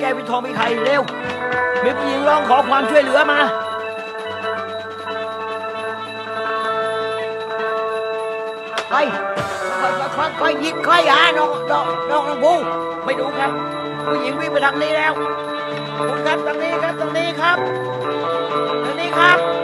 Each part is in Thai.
แก้วิทองมีใครเร็ว มีผู้หญิงร้องขอความช่วยเหลือมาใครใครใครใครยิงใครหาน้องน้องน้องน้องบูไม่ดูครับ ผู้หญิงวิ่งไปทางนี้แล้วคุณครับทางนี้ครับทางนี้ครับทางนี้ครับ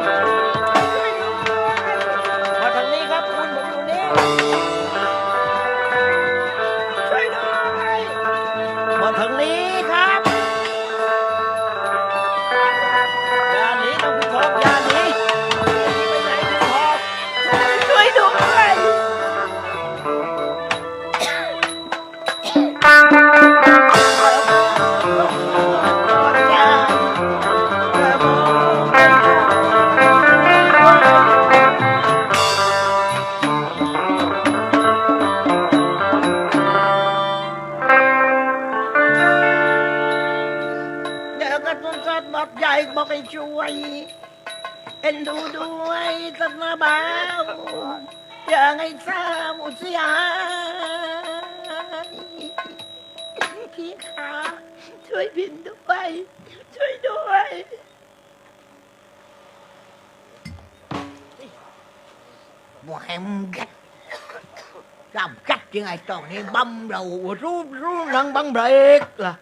ำกัดยังไงตอนนี้บัมเรารู้รู้หนังบังเบรกล่ะ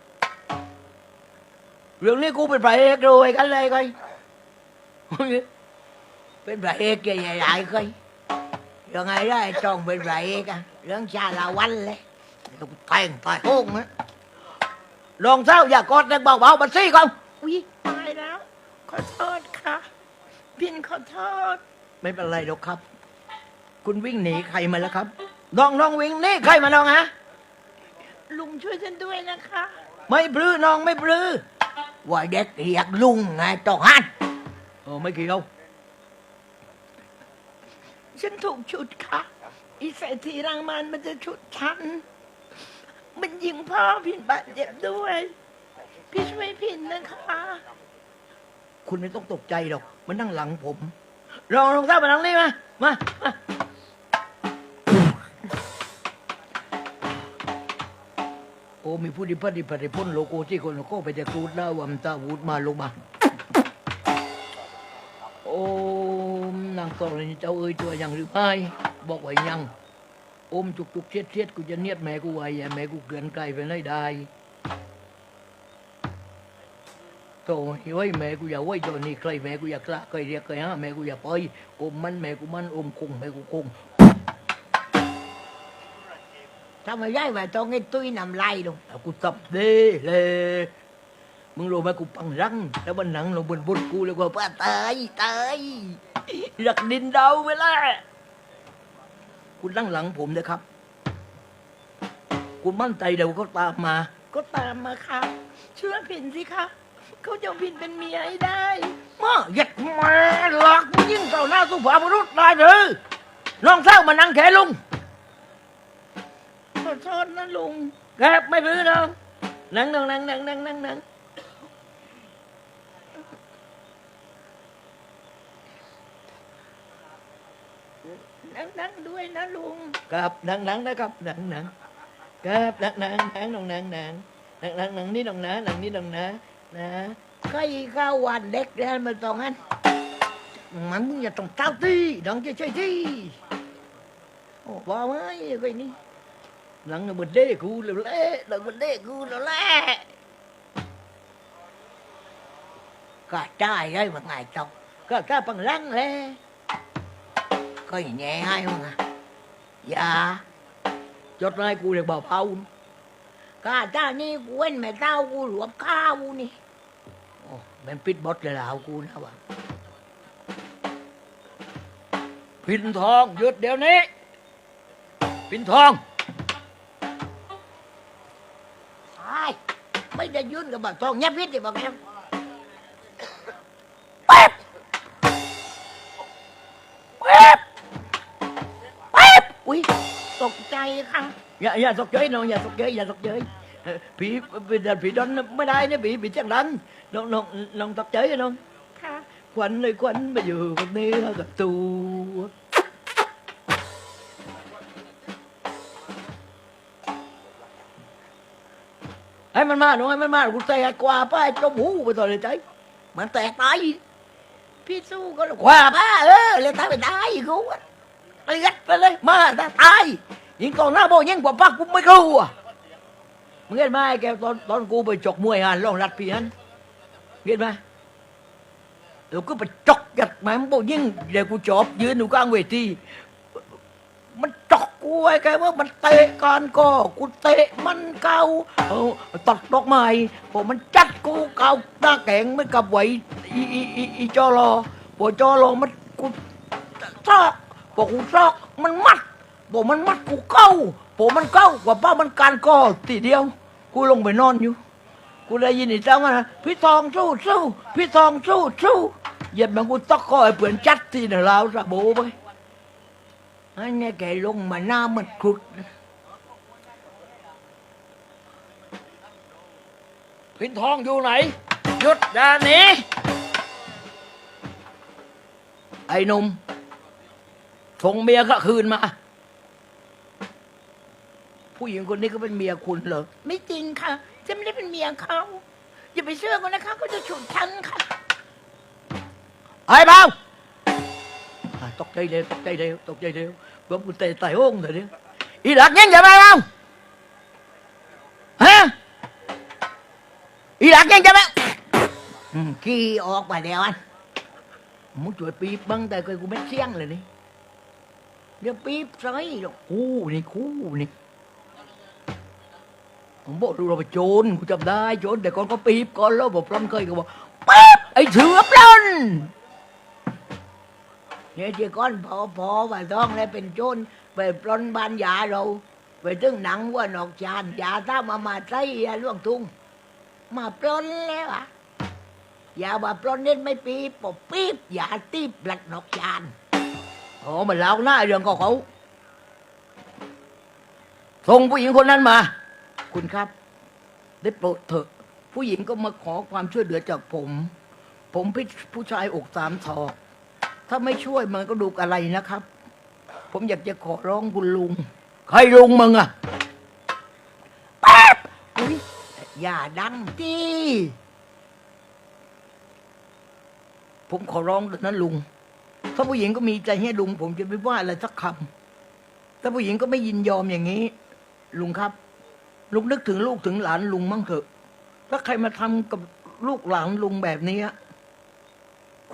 เรื่องนี้กูเป็นพระเอกด้วยกันเลยก่อยเป็นพระเอกใหญ่ๆเคยยังไงได้ตองเป็นพระเอกอะเรื่องชาลาวันเลยแต่งไปโอ้งนะลองเศร้าอย่ากอดนักเบาๆบัดซี่ก่อนอุ๊ยตายแล้ว ขอโทษค่ะพินขอโทษ ไม่เป็นไรหรอกครับ คุณวิ่งหนีใครมาแล้วครับ น้องน้องวิ่งหนี่ใครมาน้องฮะ ลุงช่วยฉันด้วยนะคะไม่ปลื้อน้องไม่ปลื้อว่าเด็กเรียกลุงไงต้องฮัดโอ้ไม่เกี่ยวฉันถูกฉุดค่ะ อีเศรษฐีรังมันมันจะฉุดฉัน มันยิงพ่อพินบาดเจ็บด้วย พี่ช่วยพินนะคะ คุณไม่ต้องตกใจหรอก มันนั่งหลังผมลองลองเศร้ามาทางนี้มา มามา มีผู้ดิพัดิพัดิพ้นโลโก้ที่คนโลโก้ไปแต่กรูดดาวัมตาวูดมาลงมาโอ้มนางกรณีเจ้าเอ้ยตัวยังหรือไม่บอกไว่ายังโอมจุกจุกเทียดเทียดกูจะเนียดแม่กูไว้อย่แม่กูเกลือนไกลไปเลยได้โตเฮ้ยแม่กูอย่าไว้ตัวนี้ใครแม่กูอยากละใครเรียกใครฮะแม่กูอย่าไปโอมมันแม่กูมันโอมคงแม่กูคง ทำไมได้ว่าต้องให้ตุ้ยนำไล่ลงเอากูตับเด้เลยมึงรู้ไหมกูปังรังแล้วมันหนังลงบนบนกูแล้วก็ป้าตายตายหลักดินเดาไปแล้วคุณนั่งหลังผมนะครับ คุณมั่นใจเดี๋ยวเขาตามมา ก็ตามมาค่ะเชื่อพินสิคะเขาจะเอาพินเป็นเมียให้ได้มาหยัดแม่หลักมึงยิ่งเจ้าหน้าสุภาพบุรุษได้หรือน้องเศร้ามานั่งแขลุง ขอโทษนะลุงแกไม่รื้อน้องนั่งนั่งนั่งนั่งนั่งนั่งนั่งนั่งนั่งด้วยนะลุง ครับนั่งนั่งนะครับนั่งนั่งครับนั่งนั่งนั่งน้องนั่งนั่งนั่งนั่งนั่งนี่น้องนะนั่งนี่น้องนะนะใครเข้าวันเด็กเดินมาตรงนั้นมันมึงอย่าต้องเต้าตีน้องจะช่วยที่โอ้บ้าไหมไอ้นี่ นั่งบนเด้กูเลยแหละนั่งบนเด้กูเลยแหละก็ได้ได้ว่าไงต้องก็กล้าปังรังเลยก็อย่างแง่ให้มึง ไม่ได้ยื่นกับบักทองเงียบพิษดิบอกแกเป๊บเป๊บเป๊บอุ๊ยตกใจค่ะอย่าอย่าสกเจยน้อ ให้มันมาหนูให้มันมากูแตกกว่าป้าจมหูไปต่อเลยใจมันแตกตายพี่สู้ก็ลูกว่าป้าเออเลยตายไปตายกูอะเลียดไปเลยมาตาตายยิงกองหน้าโบยิงกว่าป้ากูไม่กลัวมึงเห็นไหมแกตอนตอนกูไปจกมวยฮะลองรัดปีนั้นเห็นไหมเราก็ไปจกยัดแม่งโบยิงเดี๋ยวกูจอบยืนอยู่กลางเวที กูไอ้แกว่ามันเตะก่อนก็กูเตะมันเก่าเอาตัดดอกไม้พอมันจัดกูเก่าหน้าแข็งไม่กับไหวอีอีอีอีจอรอพอจอรอมันกูซอกบอกกูซอกมันมัดบอกมันมัดกูเก้าบอมันเก้ากว่าป้ามันการก่อทีเดียว กูลงไปนอนอยู่ กูได้ยินอีกแล้วนะพี่ทองสู้สู้พี่ทองสู้สู้เหยียบมันกูตอกคอยเปื่อนจัดที่เดลาวสะโบไป อันนี้แกลงมาหน้ามันครุดนะพี่ทองอยู่ไหนหยุดดานนี้ไอ้หนุ่มส่งเมียก็คืนมา ผู้หญิงคนนี้ก็เป็นเมียคุณเหรอไม่จริงค่ะฉันไม่ได้เป็นเมียเขาอย่าไปเชื่อเขานะคะเขาจะฉุดฉันค่ะไอ้เบาอะ ตกใจเร็วตกใจเร็วตกใจเร็วรวมคุณเตะไต่โอ่งเถอะเนี่ยอีหลักยังจะมาเบาฮะอีหลักยังจะมาขี้ออกไปเดียวอันมึงช่วยปีบบังแต่เคยกูไม่เชี่ยงเลยนี่เดี๋ยวปีบใส่หรอกคู่นี่คู่นี่ผมบอกดูเราไปโจรกูจำได้โจรแต่ก่อนก็ปีบก่อนแล้วบอกปล้นเคยก็บอกปีบไอ้เถือปล้น เนี่ยที่ก้อนพอพอว่าต้องแล้วเป็นโจรไปปล้นบ้านยาเรา ไปถึงหนังว่านอกจานยาถ้ามามาใส่ยาล่วงทุ่ง มาปล้นแล้วอะยาว่าปล้นเน้นไม่ปีบบอกปีบยาตีบหลัดนอกจานโอ้มันเล่าหน้าเรื่องของเขาส่งผู้หญิงคนนั้นมา คุณครับ ได้โปรดเถอะ ผู้หญิงก็มาขอความช่วยเหลือจากผม ผมเป็นผู้ชายอกสามศอก ถ้าไม่ช่วยมันก็ดูอะไรนะครับ ผมอยากจะขอร้องคุณลุง ใครลุงมึงอะแป๊บอุ๊ยอย่าดังจีผมขอร้องนะลุง ถ้าผู้หญิงก็มีใจให้ลุง ผมจะไม่ว่าอะไรสักคำถ้าผู้หญิงก็ไม่ยินยอมอย่างนี้ ลุงครับ ลุงนึกถึงลูกถึงหลานลุงมั่งเถอะ ถ้าใครมาทำกับลูกหลานลุงแบบนี้อะ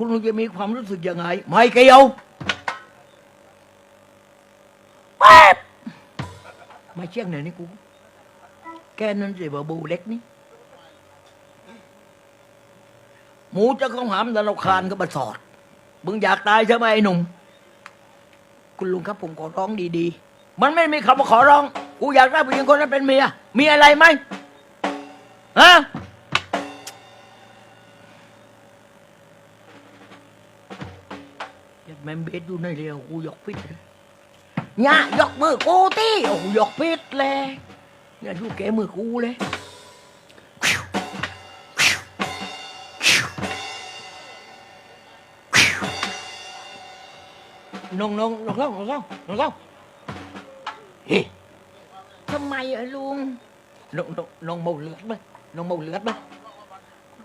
คุณลุงจะมีความรู้สึกยังไง ไม่เกี่ยวแป๊บมาเชี่ยงไหนนี่กู แกนั่นสิบบูเล็กนี่ หมูจะข้าหามดันเราคานก็มาสอดมึงอยากตายใช่ไหมไอ้หนุ่ม คุณลุงครับผมขอร้องดีๆ มันไม่มีคำว่าขอร้อง กูอยากได้ผู้หญิงคนนั้นเป็นเมีย มีอะไรไหมฮะ แม่เบสอยู่ในเรือกูยกพิษเนี่ยยกมือกูตีโอ้ยกพิษเลยเนี่ยอยูแกมือกูเลยน้องน้องน้องน้องน้องน้องเฮ้ทำไมอะลุงน้องน้องน้องเมาเลือดไหมน้องเมาเลือดไหม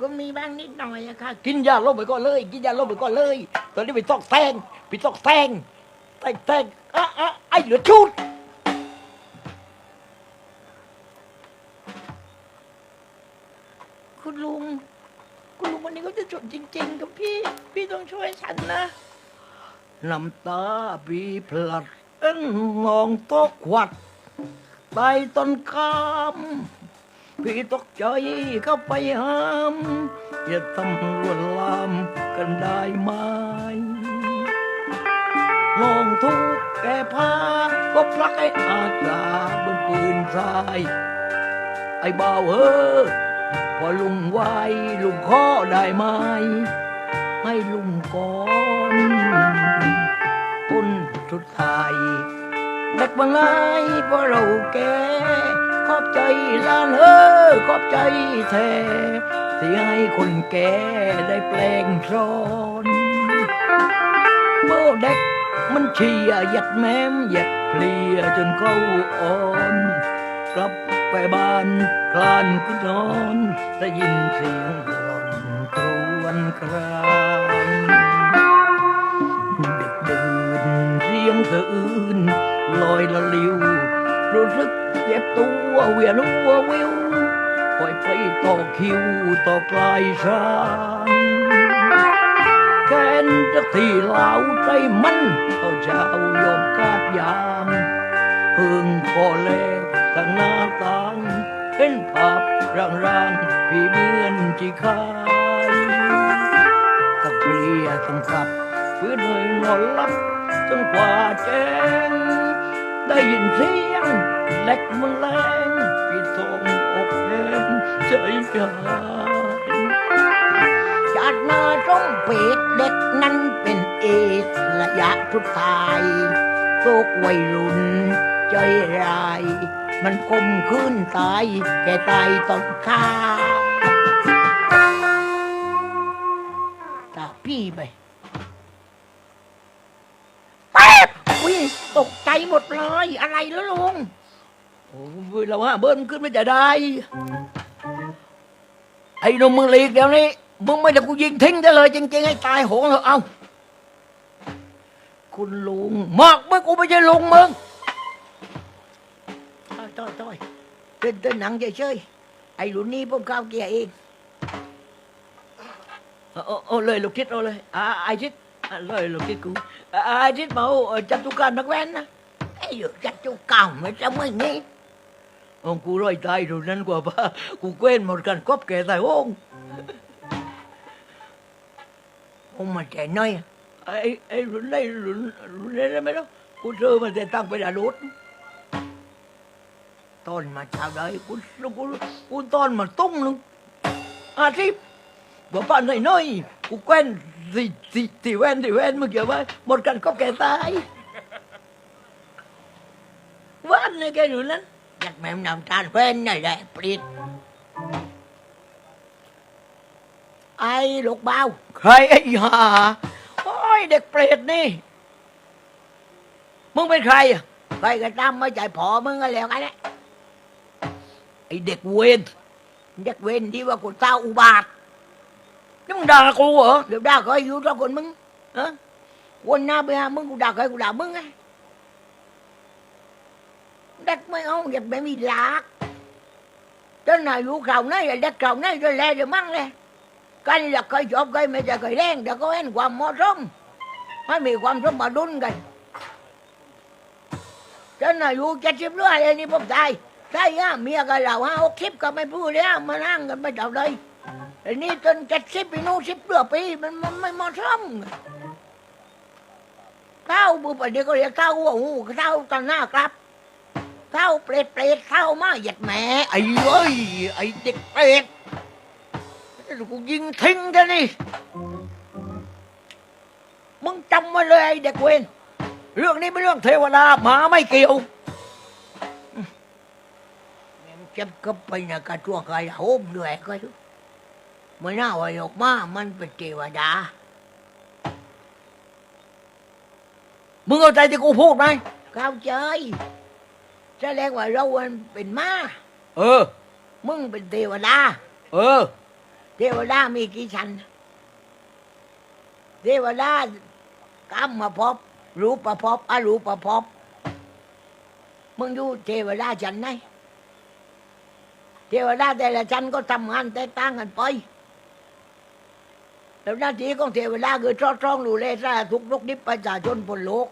ก็มีบ้างนิดหน่อยอะค่ะ กินยาลบไปก่อนเลย กินยาลบไปก่อนเลย ตอนนี้ไปตอกแซง ไปตอกแทงแทงแทงอะอะไอ้เหลือชุดคุณลุง คุณลุงวันนี้ก็จะฉุดจริง ๆ กับพี่ พี่ต้องช่วยฉันนะ น้ำตาปีพลัดเอ็นมองตกขวัดใต้ต้นคำพี่ตกใจเข้าไปห้ามอย่าทำลวนลามกันได้ไหม ห้องทุกแก่พาก็พลักไอ้อาจาบนปืนทราย ไอ้บ่าวเออพอลุงไหวลุงข้อได้ไหม ให้ลุงก่อนปุ้นสุดท้ายเด็กบางไงพราะเราแก่ขอบใจลานเออขอบใจแท้ที่ให้คนแก่ได้แปลงซ้อนเมื่อเด็ก มันเชียร์หยัดแม้มหยัดเพลียจนเขาอ่อน กลับไปบ้านคลานขึ้นนอนได้ยินเสียงหล่นครวนครางเด็กเดินเสียงสะอื้นลอยละลิว รู้สึกเจ็บตัวเวียนหัววิวปล่อยไปต่อคิวต่อกลายชาง แกนจะที่เหลาใจมันเอาเจ้ายอมกาดยามพิ่งพอแลกทางหน้าต่างเห็นภาพร่างๆพี่เหมือนที่คายต้องเคลียต้องขับเพื่อเลยนอนหลับจนกว่าแจ้งได้ยินเสียงเล็กมันแรงพี่ทองอกแห้งใจหายา น้าตรงเปดเด็กนั้นเป็นเอกระยะทุดทายโลกวัยรุ่นใจร้าย มันคมขึ้นตายแก่ตายตอนข้าตาพี่ไปแป๊บอุ้ยตกใจหมดเลย อะไรแล้วลุงโอ้ยเราว่าเบิ้ลขึ้นไม่จะได้ ไอ้หนุ่มมึงหลีกเดี๋ยวนี้ มึงไม่ได้กูยิงทิ้งได้เลย จริงๆให้ตายโหงเถอะเอาคุณลุงมากเมื่อกูไม่ใช่ลุงมึงต้อยต้อยต้อยเต้นเต้นหนังเฉยๆไอ้รุ่นนี้ผมข้าวเกียร์เองเอาเอเอเลยลูกทิศเอาเลยอ่าไอ้ทิศอะเลยลูกทิศกูอ่าไอ้ทิศมาเอาจับตุกการนักแว้นนะไอ้อยู่จัดจุกเก่าไม่จะไม่งี้ ông cụ rồi tay rồi nên quả ba cụ quên một cần cóp kẻ tài ông ผมมาแต่น้อ 어머제너야 에이 에이 룰레 룰레레메로 cô mà để tăng với là đốt. Tôn mà chào đời cô cô cô tôn mà tung luôn à thì bố bạn này nói cô quen gì gì thì quen thì quen mà kiểu vậy một cần có kẻ tay quá này cái nữa lắm. Đặt mẹ nằm tràn quen này đẹp liệt ไอ้ลูกเบาใครไอ้ห่าโอ้ยเด็กเปรตนี่ มึงเป็นใครอะไปกระตามไม่ใจพอมึงก็แล้วกันแหละไอ้เด็กเวรอยากเว้นที่ว่ากูเศร้าอุบาทนี่มึงด่ากูเหรอเดี๋ยวด่าเคยอยู่กับคนมึงฮะวันหน้าไปหามึงกูด่าเคยกูด่ามึงไงเด็กไม่เอาอยากไม่มีหลักจนอายุเขา này là đất เขา này rồi lẹ rồi măng nè cái là cây chọc cây mà giờ cây đen đã có anh ความเหมาะสมให้มีความสมดุลกันจนอายุเจ็ดสิบเรื่อยเลยนี่ผมตายใช่ฮะเมียกับเราฮะหกสิบก็ไม่พูดแล้วมานั่งกันไม่เท่าเลยไอ้นี่จนเจ็ดสิบปีนู้นสิบเรื่อปีมันมันไม่เหมาะสมเท่าบุปเดี๋ยวก็เรียกเท่าหัวหูเท่าตอนหน้าครับเท่าเปรตเปรตเท่ามาหยียดแหม่ไอ้เอ้ยไอ้เด็กเปรต กูยิงทิ้งซะนี่มึงจำไว้เลยไอ้เด็กเวรเรื่องนี้เป็นเรื่องเทวดาหมาไม่เกี่ยวเจ็บก็ไปนะกระตัวกายโหมด้วยก็ดูไม่น่าว่าออกมา มันเป็นเทวดา มึงเอาใจที่กูพูดไหมเข้าใจแสดงว่าเราเป็นม้าเออ มึงเป็นเทวดา เออ เทวดามีกี่ชั้น เทวดากรรมมาพบรูปประพบอรูปประพบมึงดูเทวดาชั้นไหนเทวดาแต่ละชั้นก็ทำงานแตกต่างกันไปแล้วหน้าที่ของเทวดาคือทอดทองดูแลสาทุกลุกนิพประชาชนบนโลก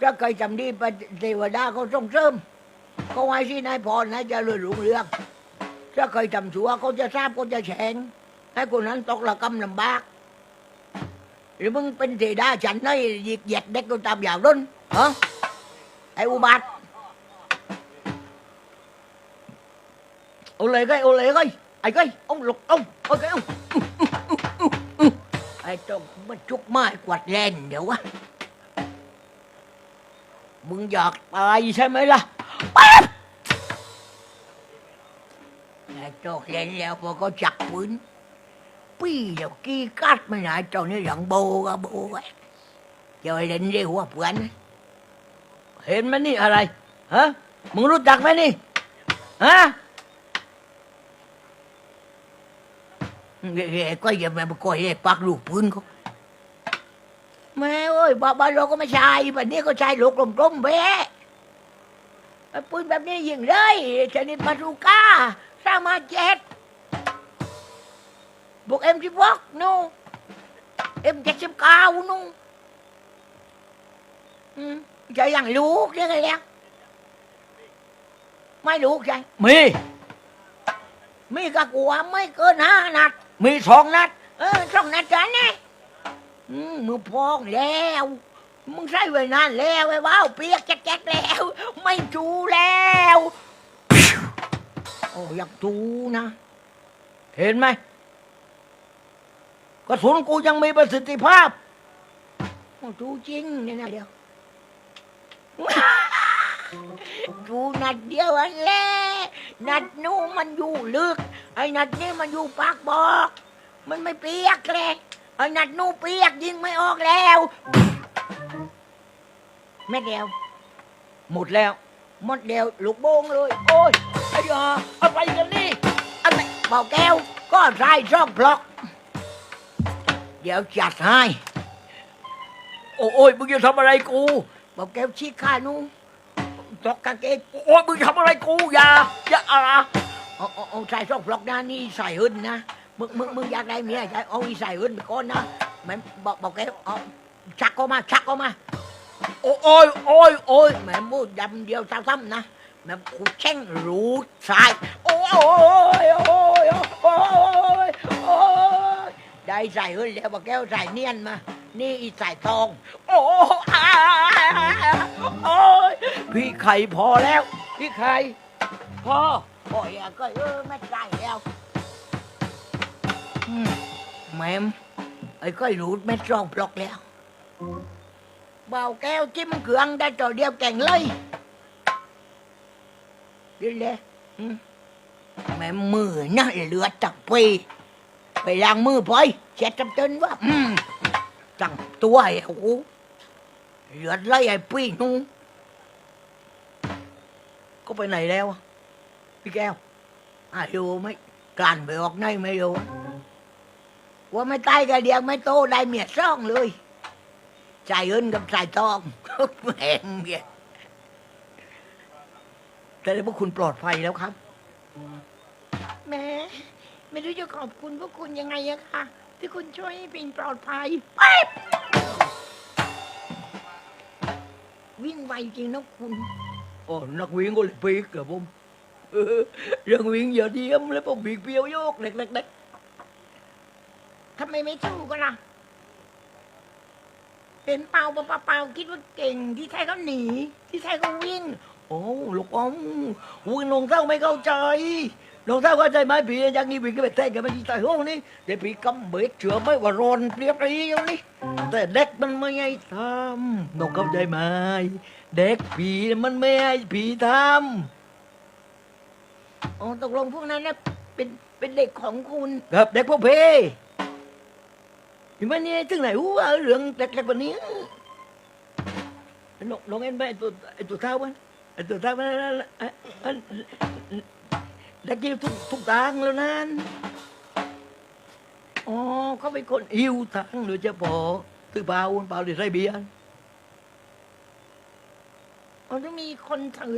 ถ้าเคยจำดีปเทวดาเขาส่งเสริมเขาไว้ที่นายพรนายจะรืองรุ่งเรือง ถ้าเคยทำชั่วเขาจะทราบเขาจะแฉงให้คนนั้นตกระกำลำบาก หรือมึงเป็นเทดาฉันน้อยหยิกเหยียดเด็กก็ตามอย่างนั้นฮะไอ้อุบัติเอาเลย cái เอาเลย cái ไอ้ cái ông lục ông ôi cái ông ไอ้ต้องมาจุกไม้กวาดแรงเดี๋ยววะมึงอยากตายใช่ไหมล่ะไอ้โจกเล่นแล้วพอเขาจับปืนปี้เดี๋ยวกี้กัดไม่ไหนเจ้านี่หลังโบก็โบไว้เจ้าเล่นเรียกว่าเพื่อนเห็นไหมนี่อะไรฮะมึงรู้จักไหมนี่ฮะเก๋ๆก็อย่ามาก่อยเอกปักลูกปืนเขาแม่เอ้ยบ้าบ้านเราก็ไม่ใช่แบบนี้ก็ใช่ลูกกลมๆแบะไอ้ปืนแบบนี้ยิงเลยชนิดบาซูก้า สามารถเจ็ดบวกเอ็มสิบวกนู่เอ็มเจ็ดสิบเก้านู่อืมจะอย่างลูกยังไงแล้วไม่ลูกใช่มี มีกะกลัวไม่เกินห้านัด มีสองนัด เออสองนัดกันนะอืมมือพองแล้ว มึงใส่ไว้นานแล้วไอ้ว้าวเปียกแจ๊กๆแล้ว ไม่จูแล้ว โอ้อยากจูนะ เห็นไหมกระสุนกูยังมีประสิทธิภาพโอ้จูจริงเนี่ยนะเดียวจูนัดเดียวอันแหละนัดนู้นมันอยู่ลึก ไอ้นัดนี้มันอยู่ปากบอก มันไม่เปียกเลยไอ้นัดนู้นเปียกยิงไม่ออกแล้วแม่เดียว หมดแล้ว หมดเดียวลูกโบงเลย โอ้ย ไอ้ยาอะไรกันนี่อะไรเบาแก้วก็ใส่ช่องบล็อก เดี๋ยวจัดให้ โอ้โอ้ยมึงจะทำอะไรกูเบาแก้วชี้ข้านูตอกกางเกงโอ้ยมึงทำอะไรกูอย่าอย่าอ่าเอาเอาเอาใส่ช่องบล็อกนะนี่ใส่หึนนะมึงมึงมึงอยากได้เมียใช่เอาอีใส่หึนไปก่อนนะแม่เบาเบาแก้วเอาชักออกมาชักออกมาโอ้โอ้ยโอ้ยโอ้ยแม่มูดดำเดียวซ้ำๆนะ แม่ขุดแช่งรูดใส่โอ้ยโอ้ยโอ้ยโอ้ยโอ้ยได้ใส่หึนแล้วเบาแก้วใส่เนียนมา นี่อีใส่ทอง โอ้ยโอ้ยพี่ไข่พอแล้ว พี่ไข่พอโอ้ยอะก็เออไม่ใส่แล้วแม่มไอ้ก็รูดไม่ชองบล็อกแล้วเบาแก้วจิ้มเครื่องได้ตัวเดียวแก่งเลย ดีเลยอืมแม่มือน่าเหลือดตักปีไปล้างมือพอยเช็ดจำเตินว่าอืมจังตัวไอ้หูเหลือดไหลไอ้ปีนูนก็ไปไหนแล้วอะพี่แก้วอายุไม่การไปออกในไม่รู้ว่าไม่ตายก็เดียงไม่โตได้เมียซ่องเลยใจเอินกับใจทอง แหมเมีย แต่ได้พวกคุณปลอดภัยแล้วครับแม่ไม่รู้จะขอบคุณพวกคุณยังไงอะค่ะ ที่คุณช่วยให้ปินปลอดภัยวิ่งไวจริงนะคุณโอ้นักวิ่งก็เลยปีกกับผมเออเรื่องวิ่งอย่าเดียมแล้วผมบีกเปียวโยกเด็กเด็กเด็กทำไมไม่สู้กันล่ะ เป็นเปล่าเปล่าเปล่าคิดว่าเก่งที่แท้ก็หนี ที่แท้ก็วิ่ง โอ้ลูกอมวิ่งลงเท้าไม่เข้าใจลงเท้าเข้าใจไหมพี่ยังงี้วิ่งก็ไปแทงกันไม่ดีใจห้องนี่เดี๋ยวพี่กำเบ็ดเชื่อไหมว่ารอนเปรียบรีอย่างนี้แต่เด็กมันไม่ให้ทำน้องเข้าใจไหมเด็กผีมันไม่ให้ผีทอ๋อตกลงพวกนั้นนะเป็นเป็นเด็กของคุณำกับเด็กพวกเพอยู่มันนี่ถึงไหนวะเรื่องเด็กๆแบบนี้น้องน้องเอ็นไปไอ้ตัวไอ้ตัวเท้ามันไอ้ ตัวเท้ามันไอ้ไอ้เด็กยิ้วทุกทุกทางแล้วนั่นอ๋อเขาเป็นคนหิวทางโดยเฉพาะตือเปล่าเปล่าหรือไรเบียร์อ๋อต้องมีคนถือ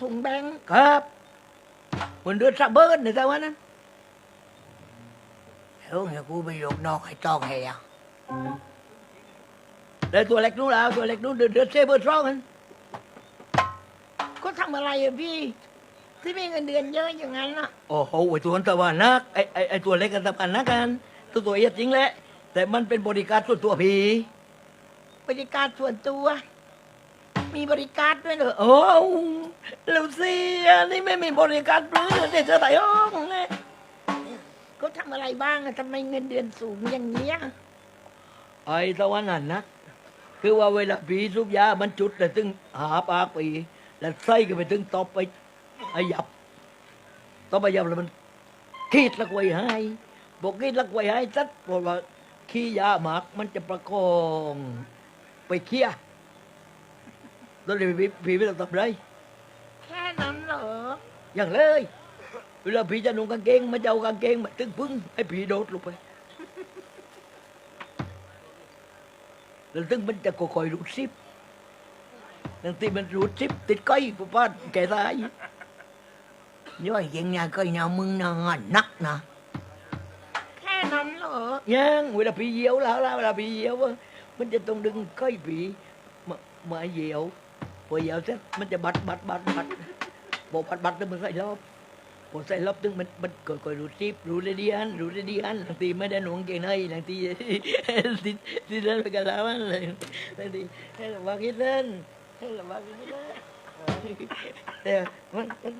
ถุงแบงค์ครับเหมือนเดือดสะเบิร์นในแต่วันนั้นเดี๋ยวเนี่ยกูไปยกนอกให้ต้องให้อ่แล้วตัวเล็กนู้นแล้วตัวเล็กนู้นเดือดเดือดเซเบอร์สองกัน ก็ทำอะไรอะพี่ ที่มีเงินเดือนเยอะอย่างนั้นอะโอ้โหไอ้ตัวนั้นตะวันนักไอ้ไอ้ไอ้ตัวเล็กกันตะวันนักกันตัวตัวเอียดจริงแหละ แต่มันเป็นบริการส่วนตัวผีบริการส่วนตัว มีบริการด้วยเหรอโอ้แล้วสิอันนี่ไม่มีบริการเปลือเด็กจะไต่ห้องเลยก็ทำอะไรบ้างอะทำไมเงินเดือนสูงอย่างเนี้ยไอ้ตะวันนั้นนักคือว่าเวลาผีสุบยามันจุดแต่ถึงหาปากปี แล้วใส่กันไปถึงตบไปไอ้ยับตบไปยับแล้วมันขีดลักไว้ให้บอกขีดลักไว้ให้จัดบอกว่าขี้ยาหมากมันจะประคองไปเคี่ยตอนนี้ผีผีไม่ต้องทำไรแค่นั้นเหรอ อย่างเลย เวลาผีจะนุ่งกางเกงมันจะเอากางเกงมาตึงพึ่งให้ผีโดดลงไปแล้วตึงมันจะค่อยๆรูดซิปบางทีมันรูดซิปติดก้อยปุ๊บป้าแกตายย่อยยังไงก็อย่ามึงนะนักนะแค่นั้นเหรอยังเวลาผีเยียวแล้วเวลาผีเยียวมันจะต้องดึงก้อยผีมามาเยียวพอเยียวเสร็จมันจะบัดบัดบัดบัดบอกบัดบัดแล้วมันใส่รอบพอใส่รอบตึงมันมันก่อยๆรูดซิปรูดเลยดีอันรูดเลยดีอันบางทีไม่ได้หนุ่งเก่งในบางทีติดติดเล่นไปกันแล้วมันเลยบางทีให้ระวังนิ ดนึงให้ระวังนิดนึงเดี๋ยวมันมัน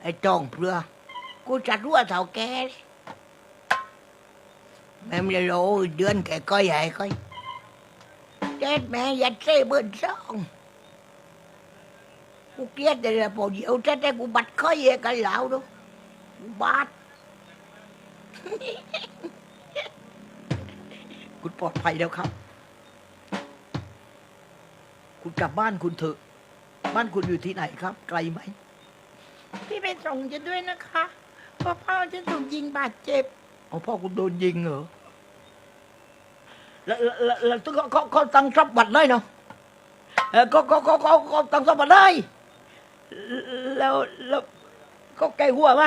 ไอ้จ้องเพื่อ กูจะรั่วเท่าแกแม่ไม่ได้รู้เดือนแกก้อยใหญ่ก้อยเจ็ดแม่ยัดเส้เบิ้นซองกูเกลียดเลยละพอเดียวแจะแด้กูบัดก้อยเอกันเหลาดูบัดกูปลอดภัยแล้วครับ คุณกลับบ้านคุณเถอะ บ้านคุณอยู่ที่ไหนครับ ไกลไหม พี่ไปส่งฉันด้วยนะคะเพราะพ่อฉันถูกยิงบาดเจ็บเอาพ่อคุณโดนยิงเหรอ แล้วแล้วแล้วแล้วเขาเขาเขาตั้งทรัพย์บัตรได้เนาะเออเขาเขาเขาเขาเขาตั้งทรัพย์บัตรได้แล้วแล้วเขาแกหัวไหม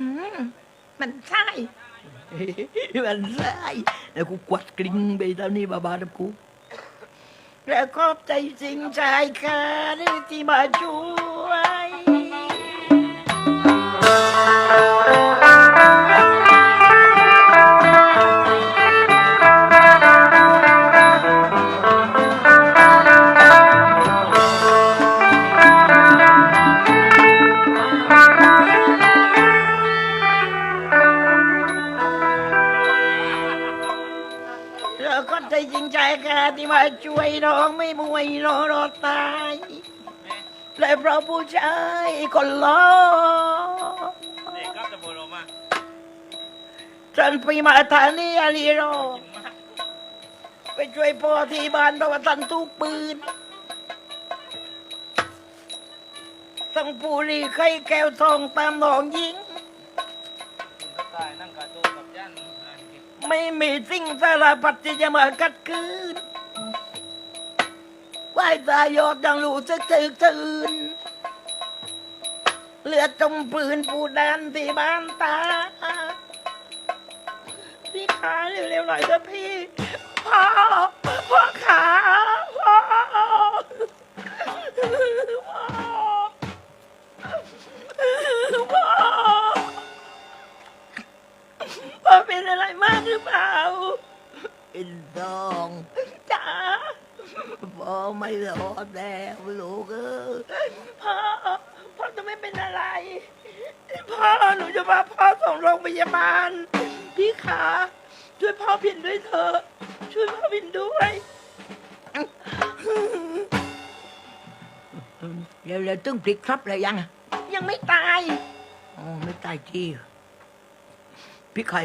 อืมมันใช่ มันใช่แล้วกูกวัดกริ่งไปตามนี้บาบาดับกู และขอบใจจริงใจค่ะที่มาช่วย ก็ใจจริงใจค่ะที่มาช่วยน้องไม่มวยรอรอตายและเพราะผู้ชายคนล้อดจะโบโลมาฉันไปมาทานี้อารีโรไปช่วยพ่อที่บ้านเพราะว่าท่านทุกปืนทั้งปุรีไข่แก้วทองตามหนองยิง ไม่มีสิ่งสารพัดที่จะมากัดคืนไหวตายยอดดังรู้สึกถึกทืนเลือดจมปืนปูดันที่บ้านตา พี่ขาเร็วๆหน่อยเถอะพี่พ่อพ่อขา อเป็นอะไรมากหรือเปล่า in đòn จ๋า bố mày lộ đẹp lụt ơ พ่อพ่อจะไม่เป็นอะไร พ่อหนูจะพาพ่อส่งโรงพยาบาล พี่ขาช่วยพ่อพินด้วยเถอะช่วยพ่อพินด้วย giờ là tương triệt khắp là dân à ยังไม่ตาย Ồ, mới tài chi พี่ไข่